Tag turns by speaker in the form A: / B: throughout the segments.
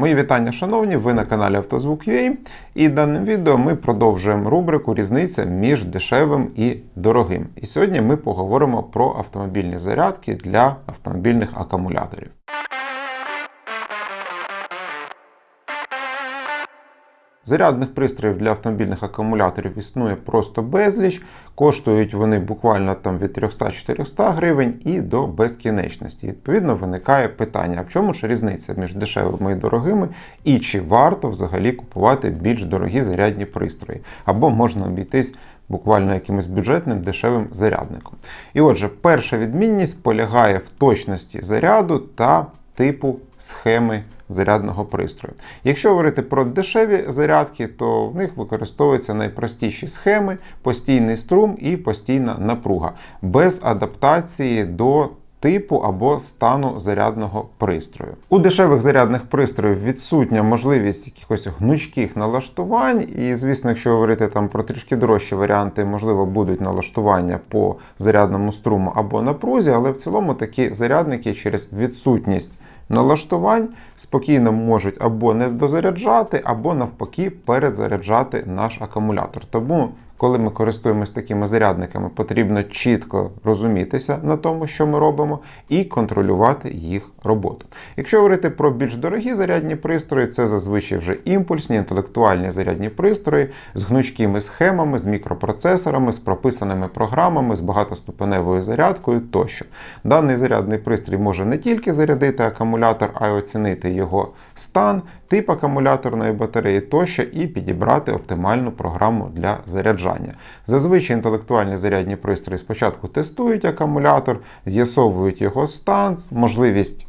A: Мої вітання, шановні, ви на каналі Автозвук.ua і даним відео ми продовжуємо рубрику Різниця між дешевим і дорогим. І сьогодні ми поговоримо про автомобільні зарядки для автомобільних акумуляторів. Зарядних пристроїв для автомобільних акумуляторів існує просто безліч. Коштують вони буквально там від 300-400 гривень і до безкінечності. Відповідно, виникає питання: а в чому ж різниця між дешевими і дорогими, і чи варто взагалі купувати більш дорогі зарядні пристрої, або можна обійтись буквально якимось бюджетним дешевим зарядником. І отже, перша відмінність полягає в точності заряду та типу схеми зарядного пристрою. Якщо говорити про дешеві зарядки, то в них використовуються найпростіші схеми, постійний струм і постійна напруга, без адаптації до Типу або стану зарядного пристрою. У дешевих зарядних пристроїв відсутня можливість якихось гнучких налаштувань, і, звісно, якщо говорити там про трішки дорожчі варіанти, можливо, будуть налаштування по зарядному струму або напрузі, але в цілому такі зарядники через відсутність налаштувань спокійно можуть або не дозаряджати, або навпаки перезаряджати наш акумулятор. Тому коли ми користуємося такими зарядниками, потрібно чітко розумітися на тому, що ми робимо, і контролювати їх роботу. Якщо говорити про більш дорогі зарядні пристрої, це зазвичай вже імпульсні, інтелектуальні зарядні пристрої з гнучкими схемами, з мікропроцесорами, з прописаними програмами, з багатоступеневою зарядкою тощо. Даний зарядний пристрій може не тільки зарядити акумулятор, а й оцінити його стан, тип акумуляторної батареї тощо і підібрати оптимальну програму для заряджання. Зазвичай інтелектуальні зарядні пристрої спочатку тестують акумулятор, з'ясовують його стан, можливість.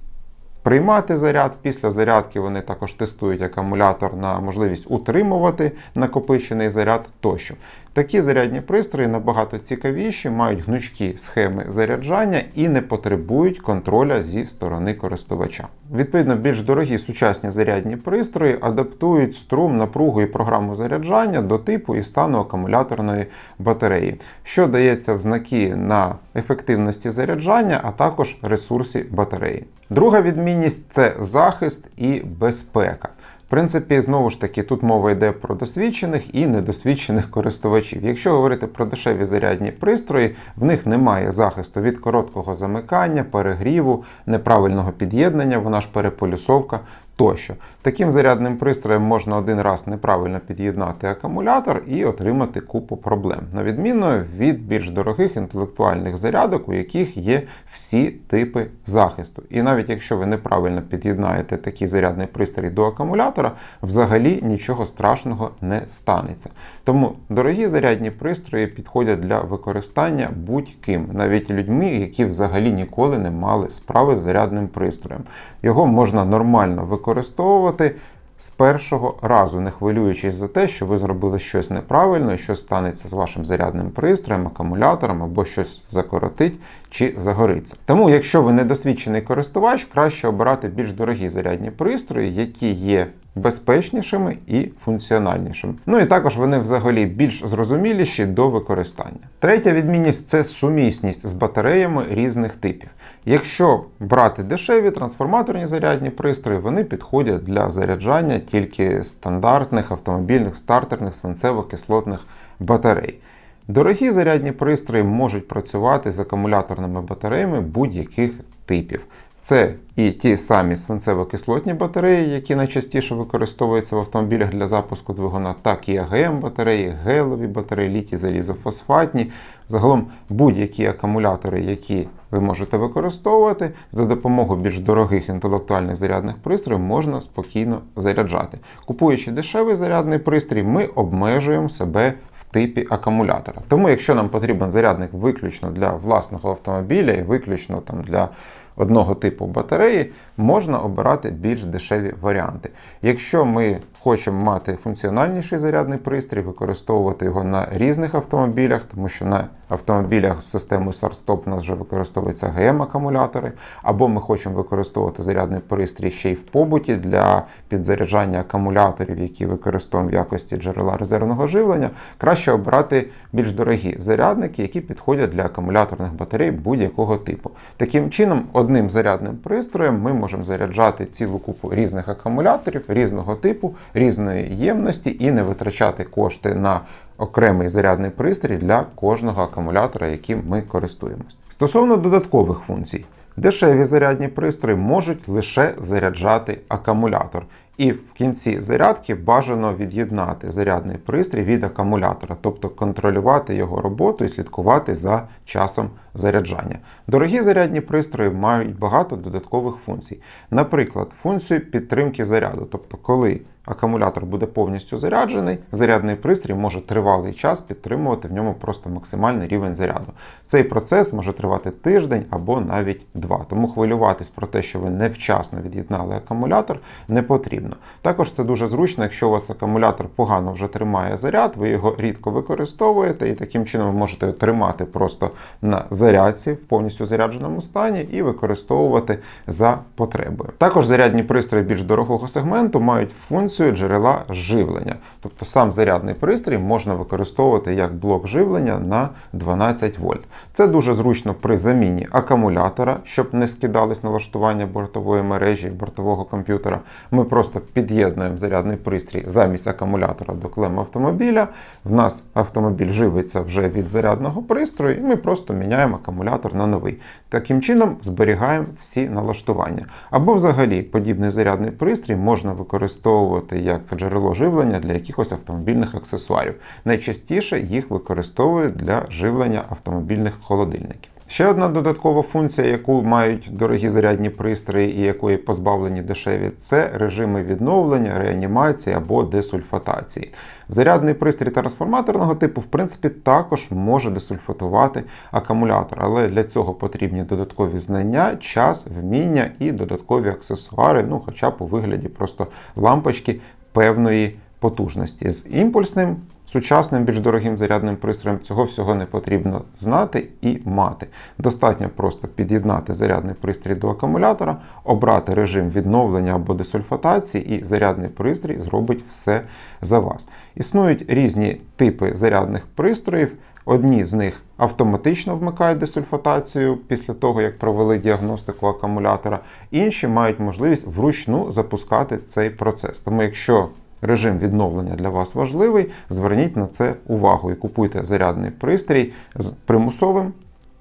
A: Приймати заряд, після зарядки вони також тестують акумулятор на можливість утримувати накопичений заряд тощо. Такі зарядні пристрої набагато цікавіші, мають гнучкі схеми заряджання і не потребують контроля зі сторони користувача. Відповідно, більш дорогі сучасні зарядні пристрої адаптують струм, напругу і програму заряджання до типу і стану акумуляторної батареї, що дається в знаки на ефективності заряджання, а також ресурсі батареї. Друга відмінність це захист і безпека. Принципі, знову ж таки, тут мова йде про досвідчених і недосвідчених користувачів. Якщо говорити про дешеві зарядні пристрої, в них немає захисту від короткого замикання, перегріву, неправильного під'єднання, вона ж переполюсовка тощо. Таким зарядним пристроєм можна один раз неправильно під'єднати акумулятор і отримати купу проблем, на відміну від більш дорогих інтелектуальних зарядок, у яких є всі типи захисту. І навіть якщо ви неправильно під'єднаєте такий зарядний пристрій до акумулятора, взагалі нічого страшного не станеться. Тому дорогі зарядні пристрої підходять для використання будь-ким, навіть людьми, які взагалі ніколи не мали справи з зарядним пристроєм. Його можна нормально використовувати. З першого разу, не хвилюючись за те, що ви зробили щось неправильно, що станеться з вашим зарядним пристроєм, акумулятором або щось закоротить чи загориться. Тому, якщо ви недосвідчений користувач, краще обирати більш дорогі зарядні пристрої, які є безпечнішими і функціональнішими. Ну і також вони взагалі більш зрозуміліші до використання. Третя відмінність це сумісність з батареями різних типів. Якщо брати дешеві трансформаторні зарядні пристрої, вони підходять для заряджання тільки стандартних автомобільних стартерних свинцево-кислотних батарей. Дорогі зарядні пристрої можуть працювати з акумуляторними батареями будь-яких типів. Це і ті самі свинцево-кислотні батареї, які найчастіше використовуються в автомобілях для запуску двигуна, так і АГМ-батареї, гелові батареї, літі залізофосфатні. Загалом будь-які акумулятори, які ви можете використовувати, за допомогою більш дорогих інтелектуальних зарядних пристроїв можна спокійно заряджати. Купуючи дешевий зарядний пристрій, ми обмежуємо себе в типі акумулятора. Тому, якщо нам потрібен зарядник виключно для власного автомобіля і виключно там для одного типу батареї, можна обирати більш дешеві варіанти. Якщо ми хочемо мати функціональніший зарядний пристрій, використовувати його на різних автомобілях, тому що на автомобілях з системою SART-STOP у нас вже використовуються ГМ-акумулятори, або ми хочемо використовувати зарядний пристрій ще й в побуті для підзаряджання акумуляторів, які використовуємо в якості джерела резервного живлення, краще обрати більш дорогі зарядники, які підходять для акумуляторних батарей будь-якого типу. Таким чином, одним зарядним пристроєм ми можемо заряджати цілу купу різних акумуляторів різного типу, різної ємності і не витрачати кошти на окремий зарядний пристрій для кожного акумулятора, яким ми користуємось. Стосовно додаткових функцій, дешеві зарядні пристрої можуть лише заряджати акумулятор. І в кінці зарядки бажано від'єднати зарядний пристрій від акумулятора, тобто контролювати його роботу і слідкувати за часом заряджання. Дорогі зарядні пристрої мають багато додаткових функцій. Наприклад, функцію підтримки заряду, тобто, коли акумулятор буде повністю заряджений, зарядний пристрій може тривалий час підтримувати в ньому просто максимальний рівень заряду. Цей процес може тривати тиждень або навіть два. Тому хвилюватись про те, що ви невчасно від'єднали акумулятор, не потрібно. Також це дуже зручно, якщо у вас акумулятор погано вже тримає заряд, ви його рідко використовуєте, і таким чином ви можете тримати просто на зарядці в повністю зарядженому стані і використовувати за потребою. Також зарядні пристрої більш дорогого сегменту мають функцію джерела живлення, тобто сам зарядний пристрій можна використовувати як блок живлення на 12 вольт. Це дуже зручно при заміні акумулятора, щоб не скидались налаштування бортової мережі бортового комп'ютера. Ми просто під'єднуємо зарядний пристрій замість акумулятора до клем автомобіля. В нас автомобіль живиться вже від зарядного пристрою, і ми просто міняємо акумулятор на новий. Таким чином зберігаємо всі налаштування. Або взагалі подібний зарядний пристрій можна використовувати як джерело живлення для якихось автомобільних аксесуарів. Найчастіше їх використовують для живлення автомобільних холодильників. Ще одна додаткова функція, яку мають дорогі зарядні пристрої і якої позбавлені дешеві, це режими відновлення, реанімації або десульфатації. Зарядний пристрій трансформаторного типу, в принципі, також може десульфатувати акумулятор, але для цього потрібні додаткові знання, час, вміння і додаткові аксесуари, ну хоча б у вигляді просто лампочки певної потужності. З імпульсним Сучасним більш дорогим зарядним пристроєм цього всього не потрібно знати і мати. Достатньо просто під'єднати зарядний пристрій до акумулятора, обрати режим відновлення або десульфатації, і зарядний пристрій зробить все за вас. Існують різні типи зарядних пристроїв. Одні з них автоматично вмикають десульфатацію після того, як провели діагностику акумулятора, інші мають можливість вручну запускати цей процес. Тому, якщо режим відновлення для вас важливий, зверніть на це увагу і купуйте зарядний пристрій з примусовим.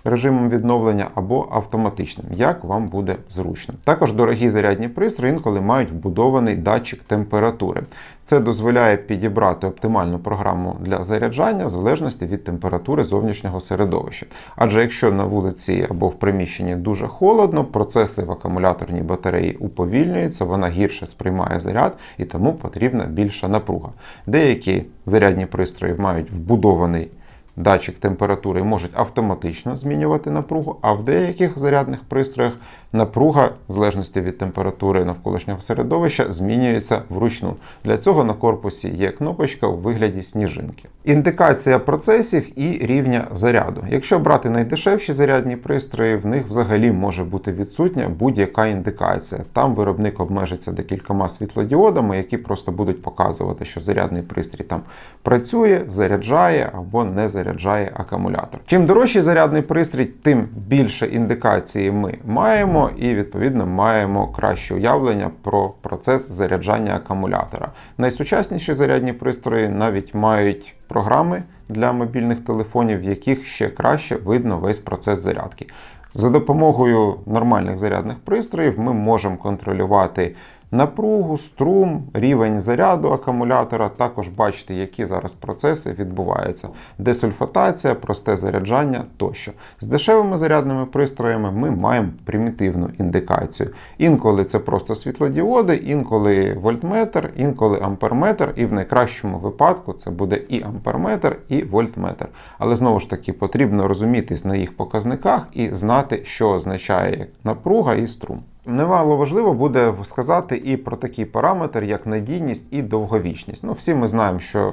A: Режимом відновлення або автоматичним, як вам буде зручно. Також дорогі зарядні пристрої інколи мають вбудований датчик температури. Це дозволяє підібрати оптимальну програму для заряджання в залежності від температури зовнішнього середовища. Адже якщо на вулиці або в приміщенні дуже холодно, процеси в акумуляторній батареї уповільнюються, вона гірше сприймає заряд і тому потрібна більша напруга. Деякі зарядні пристрої мають вбудований датчик температури можуть автоматично змінювати напругу, а в деяких зарядних пристроях напруга, в залежності від температури навколишнього середовища, змінюється вручну. Для цього на корпусі є кнопочка у вигляді сніжинки. Індикація процесів і рівня заряду. Якщо брати найдешевші зарядні пристрої, в них взагалі може бути відсутня будь-яка індикація. Там виробник обмежиться декількома світлодіодами, які просто будуть показувати, що зарядний пристрій там працює, заряджає або не заряджає акумулятор. Чим дорожчий зарядний пристрій, тим більше індикації ми маємо, і відповідно маємо краще уявлення про процес заряджання акумулятора. Найсучасніші зарядні пристрої навіть мають програми для мобільних телефонів, в яких ще краще видно весь процес зарядки. За допомогою нормальних зарядних пристроїв ми можемо контролювати напругу, струм, рівень заряду акумулятора, також бачите, які зараз процеси відбуваються. Десульфатація, просте заряджання тощо. З дешевими зарядними пристроями ми маємо примітивну індикацію. Інколи це просто світлодіоди, інколи вольтметр, інколи амперметр, і в найкращому випадку це буде і амперметр, і вольтметр. Але знову ж таки потрібно розумітись на їх показниках і знати, що означає напруга і струм. Немало важливо буде сказати і про такий параметр, як надійність і довговічність. Ну, всі ми знаємо, що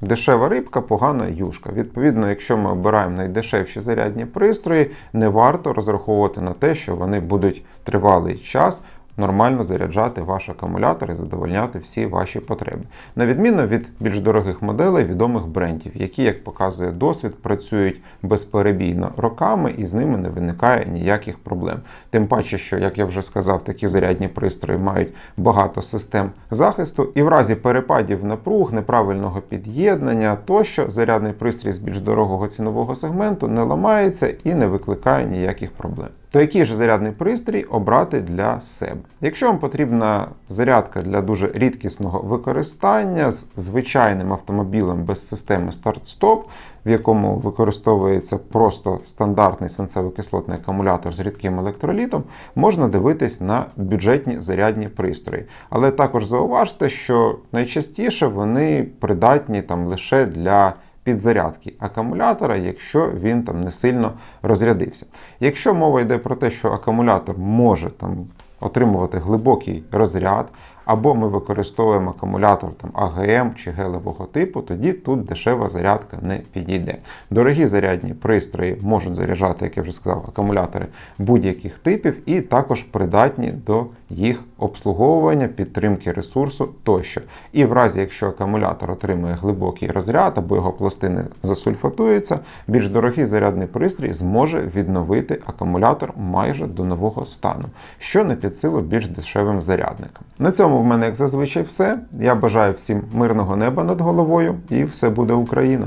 A: Дешева рибка, погана юшка. Відповідно, якщо ми обираємо найдешевші зарядні пристрої, не варто розраховувати на те, що вони будуть тривалий час нормально заряджати ваш акумулятор і задовольняти всі ваші потреби. На відміну від більш дорогих моделей відомих брендів, які, як показує досвід, працюють безперебійно роками і з ними не виникає ніяких проблем. Тим паче, що, як я вже сказав, такі зарядні пристрої мають багато систем захисту, і в разі перепадів напруг, неправильного під'єднання тощо зарядний пристрій з більш дорогого цінового сегменту не ламається і не викликає ніяких проблем. То який же зарядний пристрій обрати для себе? Якщо вам потрібна зарядка для дуже рідкісного використання з звичайним автомобілем без системи старт-стоп, в якому використовується просто стандартний свинцево-кислотний акумулятор з рідким електролітом, можна дивитись на бюджетні зарядні пристрої. Але також зауважте, що найчастіше вони придатні там лише для підзарядки акумулятора, якщо він там не сильно розрядився. Якщо мова йде про те, що акумулятор може там отримувати глибокий розряд, або ми використовуємо акумулятор там АГМ чи гелевого типу, тоді тут дешева зарядка не підійде. Дорогі зарядні пристрої можуть заряджати, як я вже сказав, акумулятори будь-яких типів, і також придатні до їх обслуговування, підтримки ресурсу тощо. І в разі, якщо акумулятор отримує глибокий розряд або його пластини засульфатуються, більш дорогий зарядний пристрій зможе відновити акумулятор майже до нового стану, що не під силу більш дешевим зарядникам. На цьому в мене, як зазвичай, все. Я бажаю всім мирного неба над головою, і все буде Україна!